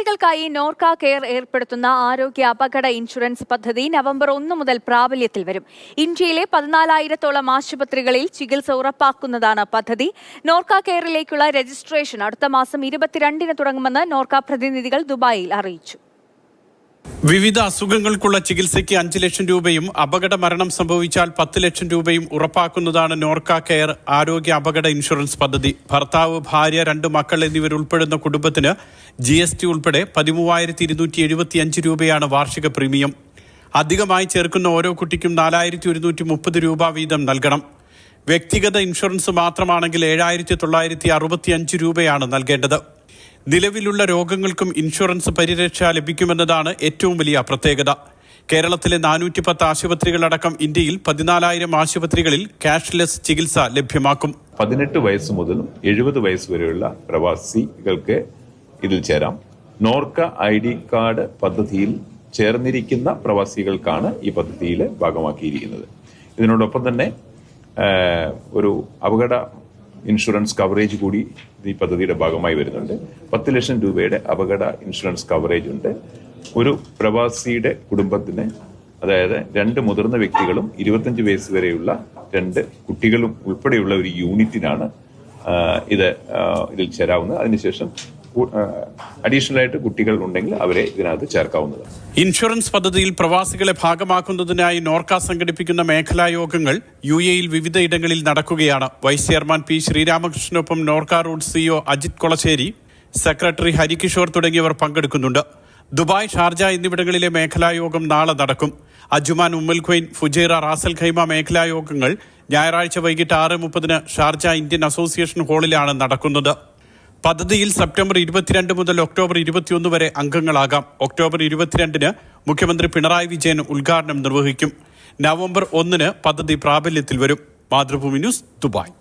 പ്രവാസികൾക്കായി Norka care ഏർപ്പെടുത്തുന്ന ആരോഗ്യ അപകട ഇൻഷുറൻസ് പദ്ധതി നവംബർ ഒന്ന് മുതൽ പ്രാബല്യത്തിൽ വരും. ഇന്ത്യയിലെ പതിനാലായിരത്തോളം ആശുപത്രികളിൽ ചികിത്സ ഉറപ്പാക്കുന്നതാണ് പദ്ധതി. നോർക്ക കെയറിലേക്കുള്ള രജിസ്ട്രേഷൻ അടുത്ത മാസം ഇരുപത്തിരണ്ടിന് തുടങ്ങുമെന്ന് നോർക്ക പ്രതിനിധികൾ ദുബായിൽ അറിയിച്ചു. വിവിധ അസുഖങ്ങൾക്കുള്ള ചികിത്സയ്ക്ക് അഞ്ച് ലക്ഷം രൂപയും അപകട മരണം സംഭവിച്ചാൽ പത്ത് ലക്ഷം രൂപയും ഉറപ്പാക്കുന്നതാണ് നോർക്ക കെയർ ആരോഗ്യ അപകട ഇൻഷുറൻസ് പദ്ധതി. ഭർത്താവ് ഭാര്യ രണ്ട് മക്കൾ എന്നിവരുൾപ്പെടുന്ന കുടുംബത്തിന് ജി എസ് ടി ഉൾപ്പെടെ പതിമൂവായിരത്തി ഇരുന്നൂറ്റി എഴുപത്തി അഞ്ച് രൂപയാണ് വാർഷിക പ്രീമിയം. അധികമായി ചേർക്കുന്ന ഓരോ കുട്ടിക്കും നാലായിരത്തി ഒരുന്നൂറ്റി മുപ്പത് രൂപ വീതം നൽകണം. വ്യക്തിഗത ഇൻഷുറൻസ് മാത്രമാണെങ്കിൽ ഏഴായിരത്തി തൊള്ളായിരത്തി അറുപത്തി അഞ്ച് രൂപയാണ് നൽകേണ്ടത്. നിലവിലുള്ള രോഗങ്ങൾക്കും ഇൻഷുറൻസ് പരിരക്ഷ ലഭിക്കുമെന്നതാണ് ഏറ്റവും വലിയ പ്രത്യേകത. കേരളത്തിലെ നാനൂറ്റി പത്ത് ആശുപത്രികളടക്കം ഇന്ത്യയിൽ പതിനാലായിരം ആശുപത്രികളിൽ ക്യാഷ്ലെസ് ചികിത്സ ലഭ്യമാക്കും. പതിനെട്ട് വയസ്സ് മുതൽ എഴുപത് വയസ്സ് വരെയുള്ള പ്രവാസികൾക്ക് ഇതിൽ ചേരാം. നോർക്ക ഐ ഡി കാർഡ് പദ്ധതിയിൽ ചേർന്നിരിക്കുന്ന പ്രവാസികൾക്കാണ് ഈ പദ്ധതിയിൽ ഭാഗമാക്കിയിരിക്കുന്നത്. ഇതിനോടൊപ്പം തന്നെ ഒരു അപകട ഇൻഷുറൻസ് കവറേജ് കൂടി ഈ പദ്ധതിയുടെ ഭാഗമായി വരുന്നുണ്ട്. പത്ത് ലക്ഷം രൂപയുടെ അപകട ഇൻഷുറൻസ് കവറേജ് ഉണ്ട്. ഒരു പ്രവാസിയുടെ കുടുംബത്തിന് അതായത് രണ്ട് മുതിർന്ന വ്യക്തികളും ഇരുപത്തഞ്ച് വയസ്സ് വരെയുള്ള രണ്ട് കുട്ടികളും ഉൾപ്പെടെയുള്ള ഒരു യൂണിറ്റിനാണ് ഇത് ഇതിൽ ചേരാവുന്നത്. അതിനുശേഷം അഡീഷണൽ ആയിട്ട് കുട്ടികൾ ഉണ്ടെങ്കിൽ അവരെ ഇതിനകത്ത് ചേർക്കാവുന്നതാണ്. ഇൻഷുറൻസ് പദ്ധതിയിൽ പ്രവാസികളെ ഭാഗമാക്കുന്നതിനായി നോർക്ക സംഘടിപ്പിക്കുന്ന മേഖലാ യോഗങ്ങൾ യു എയിൽ വിവിധ ഇടങ്ങളിൽ നടക്കുകയാണ്. Vice chairman P ശ്രീരാമകൃഷ്ണനൊപ്പം Norka root CEO Ajith Kolassery secretary Harikishore തുടങ്ങിയവർ പങ്കെടുക്കുന്നുണ്ട്. ദുബായ് ഷാർജ എന്നിവിടങ്ങളിലെ മേഖലാ യോഗം നാളെ നടക്കും. Ajman Umm al Fujairah Ras al Khaimah മേഖലാ യോഗങ്ങൾ ഞായറാഴ്ച വൈകിട്ട് ആറ് മുപ്പതിന് ഷാർജ ഇന്ത്യൻ അസോസിയേഷൻ ഹാളിലാണ് നടക്കുന്നത്. പദ്ധതിയിൽ സെപ്റ്റംബർ ഇരുപത്തിരണ്ട് മുതൽ ഒക്ടോബർ ഇരുപത്തിയൊന്ന് വരെ അംഗങ്ങളാകാം. ഒക്ടോബർ ഇരുപത്തിരണ്ടിന് മുഖ്യമന്ത്രി പിണറായി വിജയൻ ഉദ്ഘാടനം നിർവഹിക്കും. നവംബർ ഒന്നിന് പദ്ധതി പ്രാബല്യത്തിൽ വരും. Mathrubhumi news Dubai.